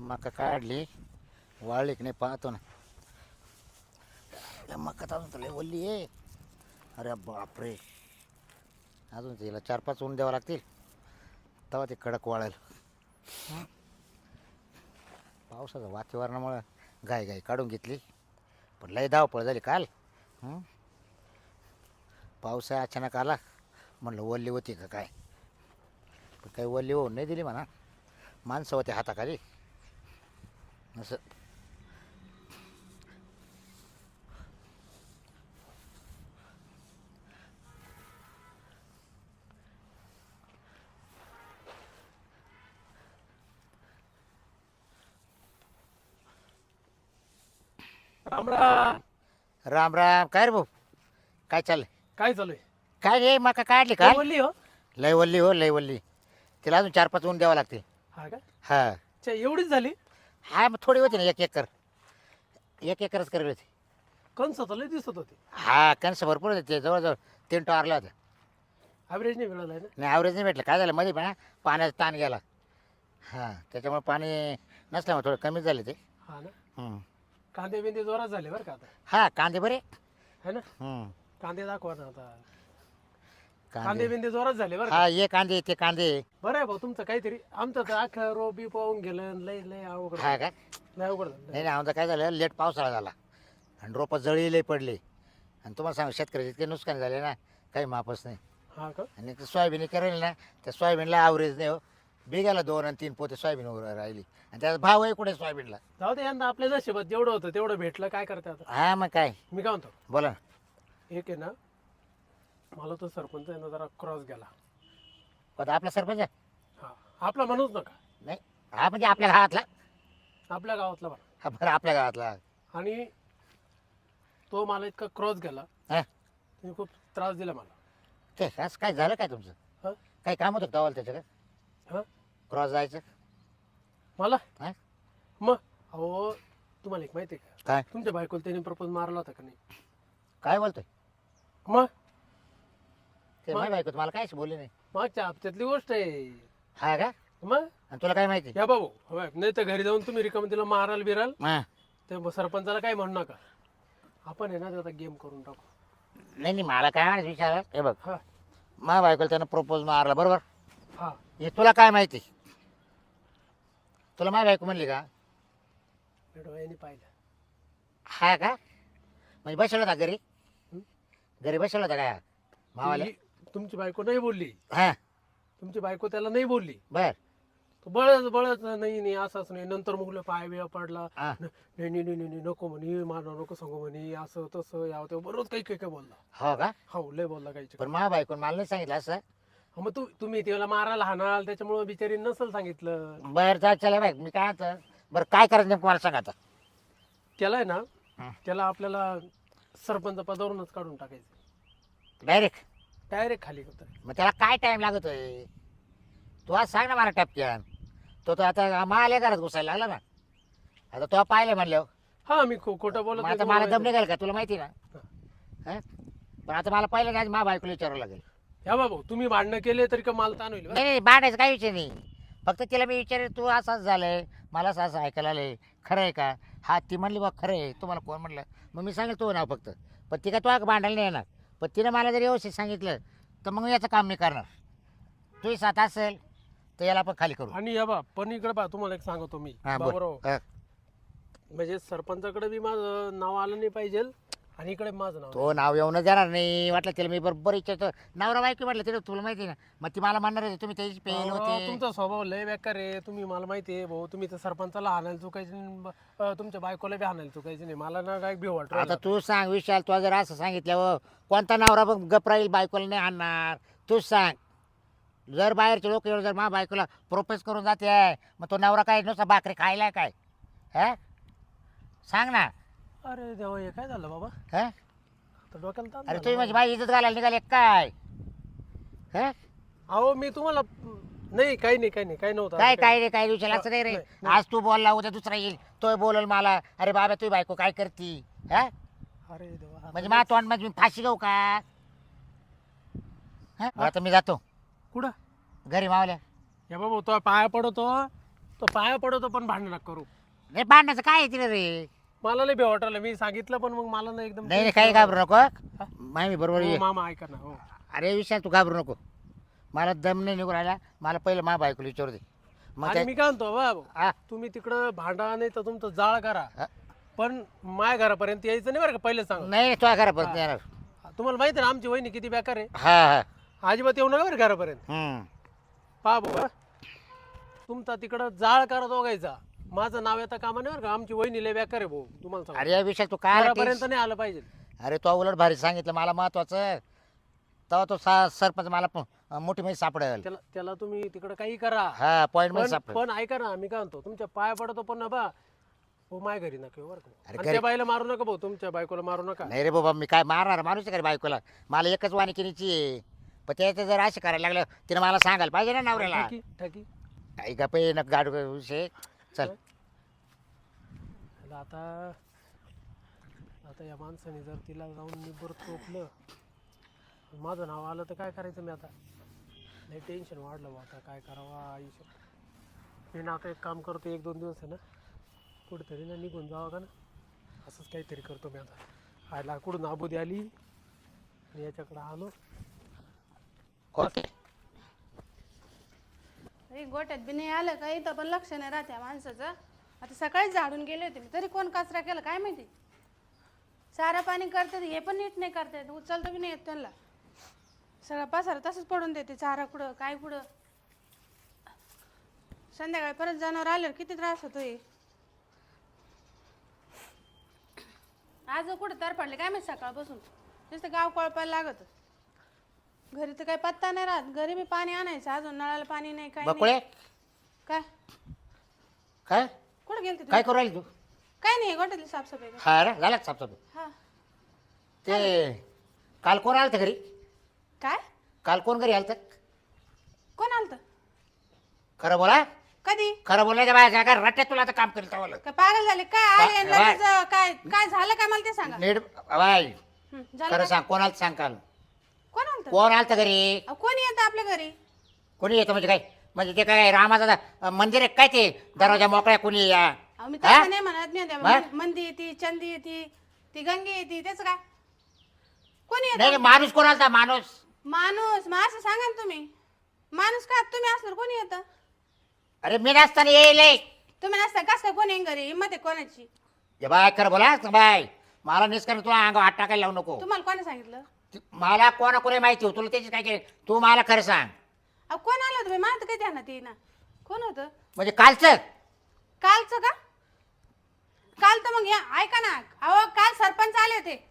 मका काढली वाळली की नाही पाहतो ना मका तर अजून तर लय ओल्ली आहे अरे बापरे अजून तिला चार पाच ऊन द्यावं लागतील तेव्हा ते कडक वाळेल पावसाचं वातावरणामुळं गाय गाय काढून घेतली पण लय धावपळ झाली काल हं? अचानक आला म्हणलं ओल्ली होती का काय पण काही ओल्ली होऊन नाही दिली म्हणा माणसं होते हाताखाली असं. राम राम. राम राम. काय रे भाऊ? काय चाललंय? काय चालू आहे काय रे मका काढली का? बोलली हो. लय वल्ली हो लय वल्ली. तिला अजून चार पाच ऊन द्यावं लागते हा का? हा. अच्छा एवढीच झाली? हा मग थोडी होती ना एक एकर. एक एकरच करेल होती. कंस लय दिसत होते. हा कणस भरपूर होते ते जवळजवळ तीन टॉरला होत्या ॲव्हरेज नाही मिळाला ना? नाही ॲव्हरेज नाही भेटलं. काय झालं मध्ये पण पाण्याचा ताण गेला. हां त्याच्यामुळे पाणी नसल्यामुळे थोडं कमी झाले ते. हा ना. कांदे बिंदे जोरात झाले बरं का आता? हा कांदे बरे. है ना. कांदे दाखवा ना आता. कांदे. कांदे बिंदे जोरात झाले बरं का? हा ये कांदे ते कांदे. बरं आहे भाऊ तुमचं काहीतरी. आमचं तर अख्खं रोबी पाहून गेलं लय लय अवघड हा का? लय अवघड झालं. नाही नाही आमचं काय झालं लेट पावसाळा झाला. आणि रोपं जळी लई पडली. आणि तुम्हाला सांग शेतकऱ्याचे इतके नुकसान झाले ना काही मापच नाही. हा का? आणि ते सोयाबीन करेल ना त्या सोयाबीनला ॲव्हरेज नाही हो. बिघाला दोन आणि तीन पोते सोयाबीन उभं राहिली. आणि त्याचा भाव आहे कुठे सोयाबीनला? जाऊ दे यंदा आपल्या नशिबात जेवढं होतं तेवढं भेटलं. काय करते आता? हा मग काय? मी काय म्हणतो? बोला ना. एक आहे ना मला तो सरपंच आहे ना जरा क्रॉस गेला. आता आपला सरपंच आहे? हा. आपला म्हणूच नका. नाही हा म्हणजे आपल्या गावातला? आपल्या गावातला बरं हा बरं आपल्या गावातला. आणि तो मला इतका क्रॉस गेला. हा? त्याने खूप त्रास दिला मला. ते असं काय झालं काय तुमचं? हा? काही काम होतं गावाला त्याच्याकडे? हा? क्रॉस जायचं? मला? हा? मग? अहो तुम्हाला एक माहिती आहे का? काय? तुमच्या बायकोला त्याने प्रपोज मारला होता का नाही? काय बोलतोय? मग? ते मग? माहिती बायको मला कायच बोलले नाही. मागच्या हप्त्यातली गोष्ट आहे. हा का? मग? आणि तुला काय माहिती? या बाबू होय, नाही तर घरी जाऊन तुम्ही रिकाम तिला माराल बिराल. हा. ते मग सरपंचाला काय म्हणू नका. आपण आहे ना आता गेम करून टाकू. नाही नाही मला काय म्हणायचं विचार? हे बघ. हा. मा बायकोला त्यानं प्रपोज मारला बरोबर? हा. हे तुला काय माहिती? तुला माय बायको म्हणली का? मी डोळ्यांनी पाहिलं. हा का? म्हणजे बसवला होता घरी? हं? घरी बसवला होता काय मावाला ती- तुमची बायको नाही बोलली. हा. तुमची बायको त्याला नाही बोलली. बर. तो बळच बळच नाही नाही असंच नाही. नंतर मुगलं पाय बिया पडला. हा. न- नाही नाही नाही नाही, नको म्हणे मारणार नको सांगू म्हणे असं तसं यावं ते बरोबर काही काही काही बोलला. हो का? हो लय बोलला काही पण मा बायको मला नाही सांगितलं असं. मग तू तुम्ही त्याला मारायला हाणाल त्याच्यामुळे बिचारी नसल सांगितलं. बरं जा चला बाय मी काय आता बरं काय करायचं नेमकं मला सांग आता. त्याला आहे ना हं. त्याला आपल्याला सरपंच पदावरूनच काढून टाकायचं. डायरेक्ट डायरेक्ट खाली होतं मग त्याला काय टाइम लागतोय? तू आज सांग ना मला टपक्यान. तो तर आता माले घरात घुसायला लागला ना. आता तो पाहिलं म्हणलं हा मी खो- खोटं बोलत मग आता मला दम निघाल का? तुला माहिती ना? हा. पण आता मला पहिलं नाही मा बायकोला विचारावं लागेल. आहे. या बाबू तुम्ही भांडणं केले तरी का मला ताण होईल बरं? नाही नाही भांडायचं काही विषय नाही. फक्त तिला मी विचार तू असंच झालंय मला असं असं ऐकायला आलंय. खरं आहे का? हा ती म्हणली बा खरं आहे. तुम्हाला कोण म्हणलं? मग मी सांगेल तो नाव फक्त. पण ती काय तो भांडायला नाही येणार. पण तिने मला जर व्यवस्थित सांगितलं तर मग याचं काम मी करणार. तुही साथ असेल तर याला आपण खाली करू. आणि या बा पण इकडे बा तुम्हाला एक सांगतो मी. हा बोल. हा. म्हणजे सरपंचाकडे बी माझं नाव आलं नाही पाहिजे आणि इकडे माझं नाव तो नाव येऊन देणार नाही. वाटलं तिला मी बरोबर इच्छा नवरा बायको म्हटलं तिला तुला माहिती ना? मग ती मला म्हणणार आहे तुम्ही त्याची अहो, होते. तुमचा स्वभाव लय बेकार आहे. तुम्ही मला माहिती आहे भाऊ. तुम्ही तर सरपंचाला हाणायला चुकायचे नाही, ब- अं, तुमच्या बायकोला बी हाणायला चुकायचे नाही. मला ना काय भीव वाटत आता तू सांग विशाल तू जर असं सांगितलं हो कोणता नवरा बघ गप राहील बायकोला नाही आणणार तूच सांग. जर बाहेरचे लोक जर मा बायकोला प्रोपोज करून जाते मग तो नवरा काय नुसता भाकरी खायला काय? हा? सांग ना. अरे देवा हे काय झालं बाबा? हा? आता डोक्याला ताण अरे झाला तुम्ही म्हणजे बाबा. माझी इज्जत घालायला निघाले काय? हा? अहो मी तुम्हाला नाही काही नाही काही नाही काही नव्हतं. काय काय रे काय विचार असं नाही रे. नाही, नाही. आज तू बोलला उद्या दुसरा येईल. तो बोलल मला. अरे बाबा तुझी बायको काय करती? हा? अरे देवा म्हणजे मा तोंड म्हणजे मी फाशी घेऊ का? हा? आता मी जातो. कुठं? घरी मावल्या. या बाबा तो पाया पडतो तो पाया पडतो पण भांडण करू. नाही भांडण्याचं काय आहे तिला रे? मला नाही बेवाटलं मी सांगितलं पण मग मला ना एकदम नाही नाही, काही घाबरू नको मामी बरोबर हो, ये. मामा ऐका ना हो. अरे विशाल तू घाबरू नको. मला दम नाही निघून राहिला. मला पहिलं मा बायकोला विचारू दे. मग आणि काय मी काय म्हणतो बाबा हा. तुम्ही तिकडं भांडा नाही तर तुमचं जाळ करा. हा. पण माय घरापर्यंत यायचं नाही बरं का पहिले सांग. नाही तुझ्या घरापर्यंत नाही येणार. तुम्हाला माहिती आहे ना आमची वहिनी किती बेकार आहे. हा हा. अजिबात येऊ नका बरं घरापर्यंत. हम्म. पहा बाबा तुमचा तिकडं जाळ करा दोघायचा माझं नाव येतं कामा नाही बरं का? आमची वहिनी लय बेकार आहे भाऊ तुम्हाला अरे या तू काय घरापर्यंत नाही आलं पाहिजे. अरे तो उलट भारी सांगितलं मला महत्वाचं तेव्हा तो सा सरपंच मला प- मोठी माहिती सापडेल. त्याला त्याला तुम्ही तिकडं काही करा. हा मध्ये पण सापडेल. पण ऐका ना मी काय म्हणतो तुमच्या पाया पडतो पण ना बा. हो माय घरी नका येऊ बरं का. अरे आणि त्या बाईला मारू नका भाऊ तुमच्या बायकोला मारू नका. नाही रे बाबा मी काय मारणार माणूस आहे का रे बायकोला? मला एकच वानिकिनीची आहे पण त्याचं जर असे करायला लागलं तिने मला सांगायला पाहिजे ना नवऱ्याला. ठकी ठकी. काही का पे नक गाड विषय. चल. आता आता या माणसाने जर तिला जाऊन मी बरं टोपलं माझं नाव आलं तर काय करायचं मी आता? नाही टेन्शन वाढलं बा आता. काय करावं आयुष्य. मी ना आता एक काम करतो एक दोन दिवस आहे ना कुठेतरी ना निघून जावं का ना? असंच काहीतरी करतो मी आता. आयला कुठून आबुदी आली? आणि याच्याकडे आलो. ओके. अरे गोट्यात बी नाही आलं का? इथं पण लक्ष नाही राहत्या माणसाचं. आता सकाळीच झाडून गेले होते मी. तरी कोण कचरा केला? काय माहिती? चारा पाणी करतात हे पण नीट नाही करतात उचलतं बी नाही येत त्यांना. सगळं पसारा तसंच पडून देते चारा कुठं काय कुठं. संध्याकाळी परत जनावर आल्यावर किती त्रास होतो हे. आज कुठं तर पडले? काय माहिती सकाळपासून? नुसतं गाव कळपायला लागत. घरी तर काही पत्ता नाही राहत. घरी बी पाणी आणायचं. अजून नळाला पाणी नाही काय. बकुळे? काय? काय? कुठं गेलते तुम्ही काय करू राहिली तू? काय नाही गोट्यातली साफसफाई कर. हा रे झालं साफसाफ हा. ते काल कोण आलं घरी? काय? काल कोण घरी आलं कोण आलत? खरं बोला. कधी? खरं बोलायचं बाय काय रट्ट्यात तुला आता काम करेल तवाला काय पागल झाले? काय आले? आणि काय? काय काय झालं काय मला ते सांगा. नीट बाय. हं, झालं खरं काय? सांग कोण आलं सांग काल? आलत कोण आलं घरी? कोणी येतं आपल्या घरी? कोणी येतं म्हणजे काय? म्हणजे ते काय रामाचं दा- मंदिर आहे काय ते? दरवाजा मोकळ्या कोणी या अहो, मी हा? तसं नाही म्हणत मग? मंदी येते चंदी येते ती गंगे येते त्याच काय? कोणी येत? नाही, माणूस कोण आलता? माणूस. माणूस मग असं सांगा ना तुम्ही. माणूस का? तुम्ही असल्यावर कोणी येतं? अरे मी नसताना येईल. तुम्ही नसता कस काय कोणी येईन घरी? हिंमत आहे कोणाची? बाय खरं बोला बाय. मला निस्कर तुला अंग हात टाकायला लावू नको. तुम्हाला कोणी सांगितलं? मला कोणा कोणी माहिती हो तुला त्याची काय केलं? तू मला खरं सांग. अहो कोण आलं होतं बाई? मला तर काही ध्यानात येईना. कोण होतं? म्हणजे कालचं? कालचं का? काल तर मग या ऐका ना. अहो काल सरपंच आले होते.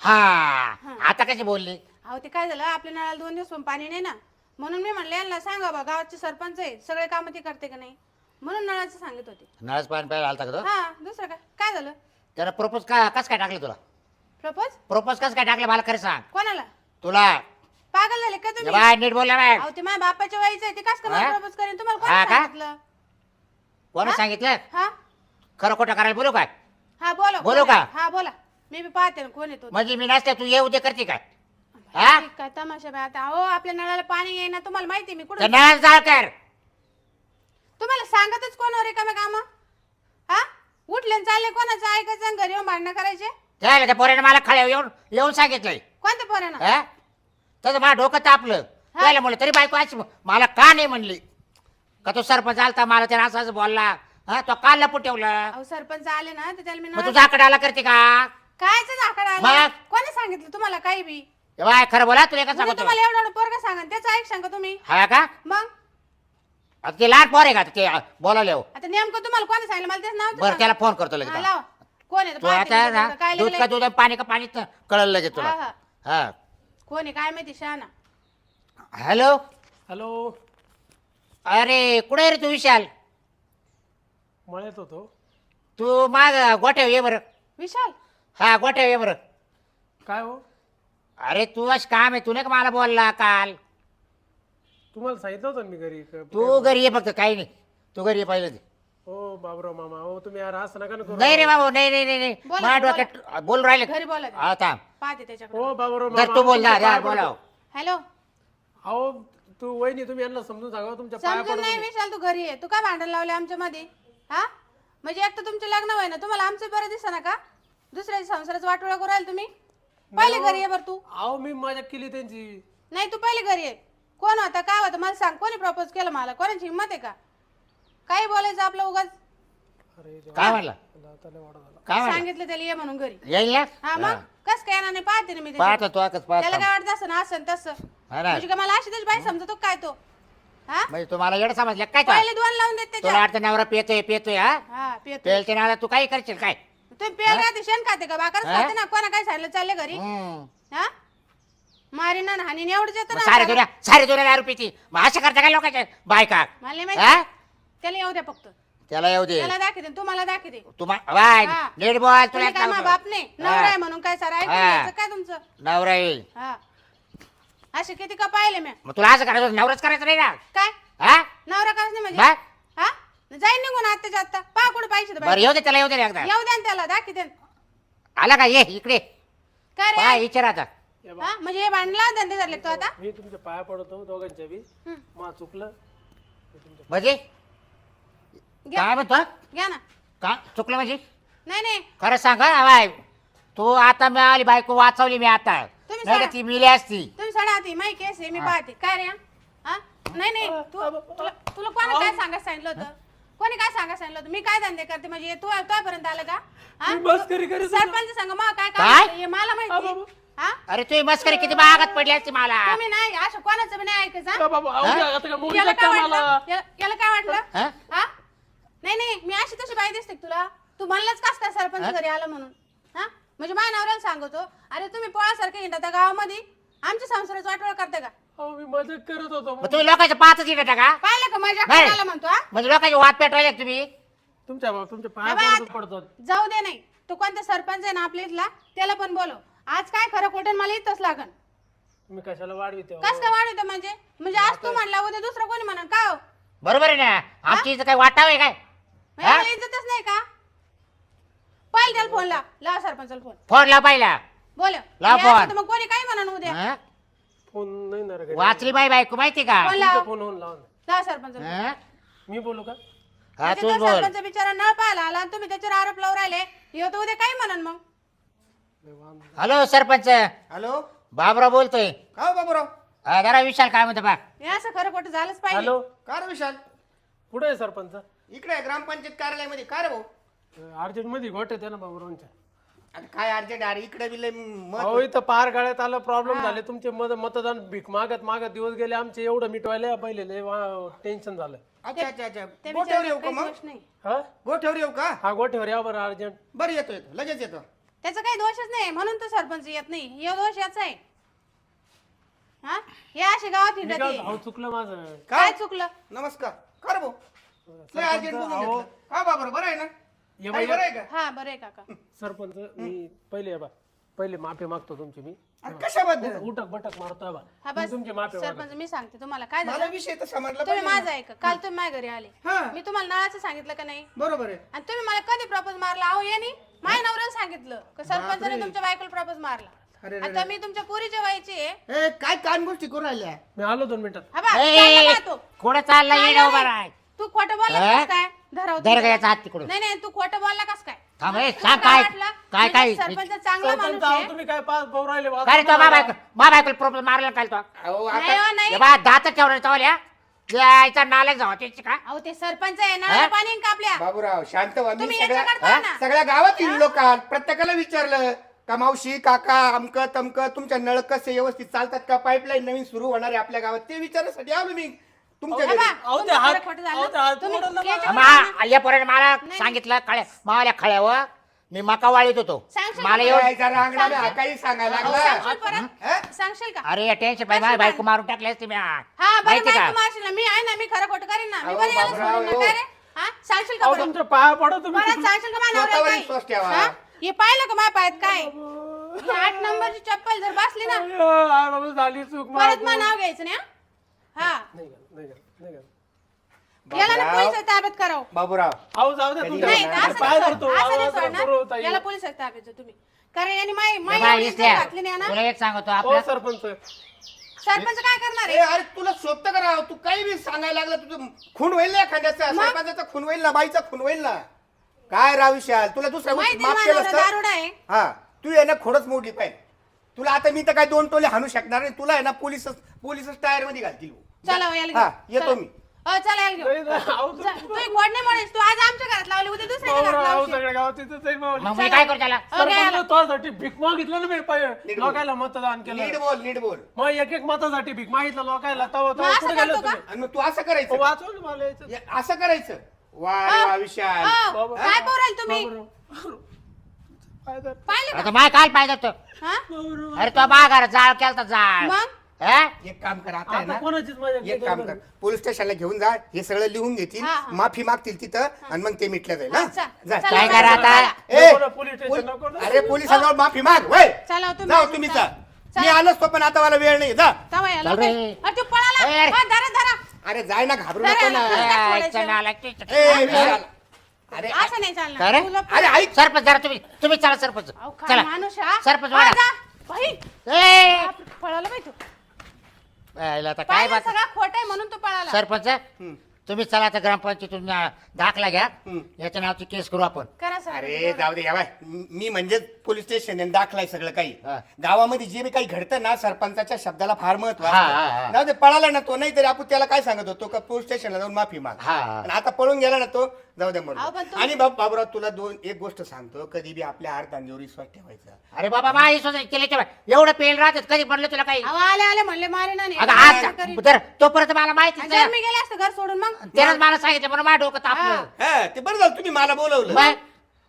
हा. आता कशी बोलली? अहो ते काय झालं? आपल्या नळाला दोन दिवस पण पाणी नाही ना. म्हणून मी म्हणले यांना सांगा बा गावाचे सरपंच आहे. सगळे कामं ती करते का नाही? म्हणून नळाचं सांगत होते. नळस पाणी प्यायला आलता का तो? हा दुसरं काय? काय झालं? त्यानं प्रपोज का कसं काय टाकलं तुला? प्रपोज? प्रपोज कसं काय टाकलं मला खरं सांग. कोणाला? तुला. पागल झाले का ये तुम्ही बाय नीट बोलला बाय. अहो ते माझ्या बापाच्या वयाचं आहे ते कस का हा? प्रपोज करेन? तुम्हाला हा कोणी का? सांगितलं? कोणी सांगितलं? हा? खरं खोटं करायला बोलू काय? हा बोला बोलू कोण आहे? का? हा बोला. मी बी पाहते ना कोण येतो म्हणजे मी नसल्या तू येऊ दे करते काय? हा? काय तमाशा बाई आता अहो आपल्या नळाला पाणी येईना तुम्हाला माहिती आहे मी तर कुठं नळ जाळ कर. तुम्हाला सांगतच कोण हो रिकामे काम? हा? उठले आणि चालले कोणाचं? ऐकायचं आणि घरी येऊन भांडणं करायचे? त्याला त्या पोऱ्यानं मला खळ्या येऊन येऊन सांगितलंय. कोणत्या पोरानं? हा? तसं मला डोकं तापलं. त्याला म्हणलं तरी बायको अशी मला का नाही म्हणली? का तो सरपंच आलता मला त्याला असं असं बोलला? हा? तो काल लपून ठेवला? अहो सरपंच आले ना तर त्याला मी मग ना तू जाकडाला करते का? कायच झाकड आलं? मग? कोणी सांगितलं तुम्हाला काही बी? ए बाय खरं बोला तुला का म्हणजे सांगतो. तुम्हाला एवढं एवढं पोरगा सांगा त्याचं ऐक सांगा तुम्ही? हा का? मग? आता ते लहान पोर आहे का? ते बोलावले हो आता नेमकं तुम्हाला कोणी सांगितलं? मला त्याचं नाव तर बरं सांगा. त्याला फोन करतो लगेच. हा, लावा. कोण आहे? तू पाहते आता मी ना काय दूध? का दूध आणि पाणी का पाणी कळलं लगेच तुला. हा, हा. हा. कोण आहे? काय माहिती? शहाणा. हॅलो? हॅलो. अरे कुठे आहे रे तू विशाल? मळ्यात होतो. तू माग गोठ्या ये बरं. विशाल? हा गोठ्या ये बरं. काय हो? अरे तू असं काम आहे तू नाही का मला बोलला काल? तुम्हाला सांगितलं होतं ना मी घरी. क- तू घरी ये फक्त काही नाही. तू घरी ये पाहिलं ते हो बाबराव मामा हो तुम्ही यार असं नका ना करू. नाही रे बाबू नाही नाही नाही नाही. बोला, माझ्या बोला. डोक्यात बोल राहिले. घरी बोला. हा थांब. पाहते त्याच्याकडे. हो बाबराव जर मामा तू बोल पाया जा, बोलाव. पडतो. हॅलो. अहो तू वहिनी तुम्ही यांना समजून सांगा तुमच्या पाया समजून नाही विशाल तू घरी आहे तू काय भांडण लावले आमच्या मध्ये हा? म्हणजे एक तर तुमचे लग्न होय ना तुम्हाला आमचं बरं दिसना का? दुसऱ्याच्या संसाराचं वाटोळा करू राहील तुम्ही? पहिले घरी ये बरं तू. अहो मी मजा केली त्यांची. नाही तू पहिले घरी ये. कोण होता काय होतं? मला सांग कोणी प्रपोज केलं मला? कोणाची हिंमत आहे का? काही बोलायचं आपलं उगाच? अरे देवा, काय म्हणलं? आता लय वाढ झाला. काय म्हणलं? सांगितलं त्याला ये म्हणून घरी. येईल ना? हा मग? कस काय ना नाही? पाहते ना मी. पाहतो तो आकच त्याला पाहतो काय वाटत असं ना असं तसं? हा ना. म्हणजे का मला अशी त्याची बाई समजतो काय तो? हा? म्हणजे तुम्हाला येणं समजलं काय तो? पहिले दोन लावून देत तुला त्याच्या वाटतं नवरा पेतोय पेतोय हा? हा पेलच्या नावाला तू काही करशील काय? तुम्ही पेल राहते शेण खाते का? बाकरच हा? खाते ना? कोणा काय सांगितलं? चालले घरी? हम्म. हा? मारी ना हानी एवढंच येतं मग ना सारे दुनिया सारे दुनिया दारू पिती मग असं करता काय लोकांच्या? बायका? मला नाही हा? त्याला येऊ द्या फक्त. त्याला येऊ दे. त्याला दाखवते तुम्हाला दाखवते. तुम्हाला हा. नीट बोल तुला तुम्ही काय मा. बाप नाही नवरा आहे म्हणून काय सारा हा. काय तुमचं? नवरा येईल हा. असे किती का पाहिले मी? मग तुला असं करायचं नवराच करायचं नाही ना? काय? हा? नवरा करायचं नाही म्हणजे? हा? जाईन निघून आत्ताच्या आत्ता. पहा कुठे पाहिजे तर बरं. येऊ दे त्याला येऊ दे एकदा. येऊ द्या ना त्याला दाखवते आला का? ये इकडे. काय रे? काय विचार आता हे बघ, हा? म्हणजे हे भांडला धंदे धरले तो आता? मी तुमच्या पाया पडतो दोघांच्या बी. हं. मा चुकलं. मी तुमच्या म्हणजे? काय म्हणतो? घ्या ना. का? चुकलं म्हणजे? नाही नाही. खरं सांग हा बाय तू आता मिळाली बायको वाचवली मी आता. तुम्ही नाही तर सांगा. ती मिली असती. तुम्ही सडा आधी माही केस आहे मी पाहते. काय रे हा? हा? नाही नाही. तू तुला तुला कोणी काय सांगायला सांगितलं होतं? कोणी काय सांगायला सांगितलं होतं? मी काय धंदे करते? म्हणजे तू तुझ्यापर्यंत आलं का? हा? मी मस्करी करीत होतो. सरपंच सांग मग काय काय? काय हे मला माहिती बाबा. हा? अरे तुझी मस्करी किती महागात पडली असती मला. तुम्ही नाही असं कोणाचं बी नाही ऐकायचं हा? बाबा, याला काय वाटलं? याला काय वाटलं? हा? हा? नाही नाही मी अशी तशी बाई दिसते का तुला? तू म्हणलंच कास काय सरपंच घरी आलं म्हणून? हा? म्हणजे माझ्या नवऱ्याला सांगतो अरे तुम्ही पोळासारखे हिंडा त्या गावामध्ये? आमच्या संसाराचं वाटोळ करते का? अहो मी मजा करत होतो मग तुम्ही लोकांच्या पाहतच का? पाहिलं का? माझ्या नाही. कोणाला म्हणतो हा? म्हणजे लोकांचे वाद पेटवायले का तुम्ही? तुमच्या तुमच्या पाया बाबा. पडतो पडतात. जाऊ दे नाही. तू कोणता सरपंच आहे ना आपल्या इथला त्याला पण बोलव. आज काय खरं खोटं मला इथंच लागन. कशाला वाढविते हो? कस काय वाढवतं म्हणजे? म्हणजे आज तू म्हणला उद्या दुसरं कोणी म्हणा का हो? बरोबर आहे ना. आमची इथं काही वाटाव आहे काय? इज्जतच नाही का? पाहिलं त्याला फोन लाव सरपंचाला फोन फोन लाव पाहिला. बोलव. लाव हे असं फोन. तर मग कोणी काय म्हणा उद्या? हं? फोन नाही ना रे घरी. वाचली बाई बायको माहिती का? फोन लाव? फोन होऊन लावा ना. लाव सरपंचाला हं? मी बोलू का? हा म्हणजे तूच तो बोल. सरपंच बिचारा न पाहिला आला आणि तुम्ही त्याच्यावर आरोप लावून राहिले ह्यो तर उद्या काय म्हणन मग? लय. हॅलो सरपंच. हॅलो? बाबराव बोलतोय. का हो बाबूराव? हा, जरा विशाल काय म्हणतो बा. हे असं खरं खोटं झालंच पाहिजे. हॅलो? का रे विशाल? कुठे आहे सरपंच? इकडे आहे ग्रामपंचायत कार्यालयामध्ये. का रे भाऊ? अर्जंटमध्ये घोट येते ना बाबूरावांच्या आता काय अर्जंट अरे इकडे बी लय मत अहो इथं पार गाड्यात आलं प्रॉब्लेम झाले. तुमचे मत मतदान भीक मागत मागत दिवस गेले. आमचे एवढं मिटवायला पहिले लय टेन्शन झालं. अच्छा अच्छा अच्छा. त्या गोठ्यावर येऊ का मग? नाही. हा? गोठ्यावर येऊ का? हा गोठ्यावर या बरं अर्जंट. बरं येतो येतो. लगेच येतो. त्याचा काही दोषच नाही. म्हणून तो सरपंच येत नाही. हे दोष याचा आहे. हा? हे असे गावात हिंडत आहे. अहो चुकलं माझं? काय चुकलं? नमस्कार. का रे भाऊ? लय अर्जंट बोलून अहो. घेतलं. का बाबर बरं आहे ना? ये काही बाई- बरं आहे का? हा बरं आहे काका. सरपंच मी पहिले बा पहिले माफी मागतो तुमची मी. अरे कशाबद्दल? उटक बटक मारतोय बा. हा बस. तुमची माफी मागतो सरपंच मी सांगते तुम्हाला. काय मला झालं विषय तुम्ही पाहिजे माझं ऐका. काल तुम्ही माझ्या घरी आले. हा. मी तुम्हाला नळाचं सांगितलं का नाही? बरोबर आहे. आणि तुम्ही मला कधी प्रपोज मारला? अहो यांनी माझ्या नवऱ्याला सांगितलं का सरपंचाने तुमच्या बायकोला प्रपोज मारला? अरे आता मी तुमच्या पुरीच्या वयाची आहे. ए काय कान गोष्टी करून राहिल्या? मी आलो दोन मिनिटात. हा बा, ए, चालला का तो? चालला? उभा. तू खोटं बोलला? कस काय? धराव दर याचा हात तिकडून. नाही नाही तू खोटं बोलला कस काय? थांब तुला सांग काय वाटलं? काय म्हणजे काय सरपंच चांगला सरपंच माणूस आहे. तुम्ही काय पाच पाऊ राहिले? काय रे तो बाबा बाबा प्रॉब्लेम मारला काल तो? अहो नाही आता हो, नाही. हे बा दात ठेवलं चावल्या यायचा नालायक जावा त्याची का? अहो ते सरपंच आहे ना पाणी का आपल्या बाबूराव शांत व्हा मी तुम्ही सगळ्या याच्याकडे पहा ना. सगळ्या गावात हिंडलो काल प्रत्येकाला विचारलं का मावशी काका अमक तमक तुमच्या नळ कसे व्यवस्थित चालतात का? पाईपलाईन नवीन सुरू होणार आहे आपल्या गावात. ते विचारण्यासाठी आलो मी. तुमच्या हे घरी बा, अहो, ते तुमचं हात- खरं खोटं झालं. अहो, ते हात तुम्ही मोडलं ना याच्याकडे मा पहा ना. या पोराने मला सांगितलं खळ्या मावाल्या खळ्यावर मी मका वाळीत होतो सांगशील मला का? येऊन यायचा रांगडा मी हा काही सांगायला अहो, लागला सांगशील परत हं? सांगशील का अरे टेन्शन पाहिजे माझी बायको मारून टाकली असते मी आज. हा बरं माहिती बायको का मारशील ना मी आहे ना मी खरं खोटं करीन ना मी अहो, बरं याला बाबराव, सोडून हो. ना रे हा सांगशील का अहो परत तुमच्या पाया पडो तुम्ही परत सांगशील का माझ्या स्वतःवर नवऱ्याला विश्वास काय? ठेवा. हा? हे पाहिलं का माझ्या पायात काय ही आठ नंबरची चप्पल जर बसली ना बाबा, झाली चूक परत मग नाव घ्यायचं नाही हा? हा. नाही गेलं, नाही गेलं, नाही गेलं. याला ना बाबराव. पोलीस ताब्यात करावं. बाबूराव. अहो जाऊ द्या तुमच्या नाही तर असं पाय नाही धरतो. सोड- असं नाही आवाज सोडणार. करू ताई. याला पोलीस ताब्यात द्या तुम्ही. कारण यांनी माई माई बाय, एवढी इज्जत इसल्या, घातली नाही ना. तुला एक सांगतो हो आपल्या सरपंच. सरपंच काय करणार ए, आहे अरे तुला शोधतं का राव? तू काही बी सांगायला लागला तुझं खून होईल ना एखाद्याचा? सरपंचाचा खून होईल ना बाईचा खून होईल ना? काय राव विशाल? तुला माहिती माफ केलं माझा दारुडा आहे. हा तू आहे ना खोडच मोडली पाहिजे. तुला आता मी तर काय दोन टोले हाणू शकणार नाही. तुला आहे ना पोलीस पोलीसच टायरमध्ये घालतील. चला हो, याला हा. येतो चला. मी अ, चला. नाही, तू एक गोड नाही म्हणेस तू आज आमच्या घरात लावली उद्या दुसऱ्या भाऊ, घरात अहो, लावशील. सगळ्या गावात तिथंच आहे माऊली. मग मी काय करू त्याला अहो, काय आला? सरपंच तुझ्यासाठी भीक मागितलं ना मी पाहिजे नीट बोल. लोकायला मतदान नीट केलं बोल नीट बोल मग एक एक मतासाठी भीक मागितलं लोकायला तवा मग तवा असं कुठे गेले करतो का? तुम्ही आणि मग तू असं करायचं अहो, वाचव ना मला याचं. या- असं करायचं वा रे वा विशाल अ, बाबा. काय पाहू राहिले तुम्ही बाबूराव. काय तर- पाहिले का आता माय काय पाहिजे तो हा बाबूराव. अरे तो बागार जाळ केलता जाळ मग हा? एक काम कर आता आहे आता ना कोणाचीच मजा एक काम कर पोलीस स्टेशनला घेऊन जा हे सगळं लिहून घेतील हा, हा. माफी मागतील तिथं आणि मग ते मिटलं जाईल हा? अच्छा. जा. चला, काय करा. आता ए, नको ना, पोलीस स्टेशन पोल- नको ना. अरे पोलिसांजवळ माफी माग वय चला तुम्ही जाऊ तुम्ही जा चला. मी आलोच तो पण आता मला वेळ नाही जा तवा याला चल रे. अरे तू पळाला ए, अरे. हा, धरा धरा अरे जाय ना घाबरू नको ना. ए, आला अरे असं नाही चालणार अरे ऐक सरपंच जरा तुम्ही तुम्ही चला सरपंच अहो, काय चला माणूस हा? सरपंच हा, वाडा. जा. बाई, ए, बापरे, पळाला बाई तू यायला आता काय पाहिलं बात सगळा खोट आहे म्हणून तू पळाला सरपंच हम्म. तुम्ही चला आता ग्रामपंचायतीतून दाखला घ्या. हम्म. याच्या नावची केस करू आपण. करा सर अरे जाऊ दे यावाय मी म्हणजे पोलीस स्टेशन आहे, दाखलाय सगळं काही. हा. गावामध्ये जे बी काही घडतं ना सरपंचाच्या शब्दाला फार महत्त्व हा, हा, हा. असतं. जाऊ दे पळाला ना तो नाही तरी आपण त्याला काय सांगत होतो? का पोलीस स्टेशनला जाऊन माफी माग. हा, हा. आणि आता पळून गेला ना तो जाऊ दे म्हणून अहो, पण तो- आणि बाब बाबराव तुला दोन एक गोष्ट सांगतो. कधी बी आपल्या अर्धांजीवर विश्वास ठेवायचा. अरे बाबा माही केल्याच्या एवढं पेल राहतात कधी म्हणलं तुला काही? अहो आले आले म्हणले मारे ना आता आज तर तोपर्यंत मला माहितीच जर नाही. मी गेले असते घर सोडून मग? त्यानंच मला सांगितलं म्हणून माझं डोकं तापलं. हा. ते बरं झालं तुम्ही मला बोलवलं. मग?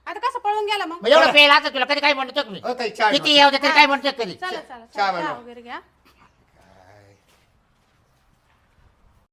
आता कसं पळून गेला मग? मग एवढं पेल तुला कधी काय म्हणतो हो ताई, चहा किती घेऊन. येऊ दे तरी काय म्हणतो कधी चला चला चहा चहा बनवा. वगैरे घ्या.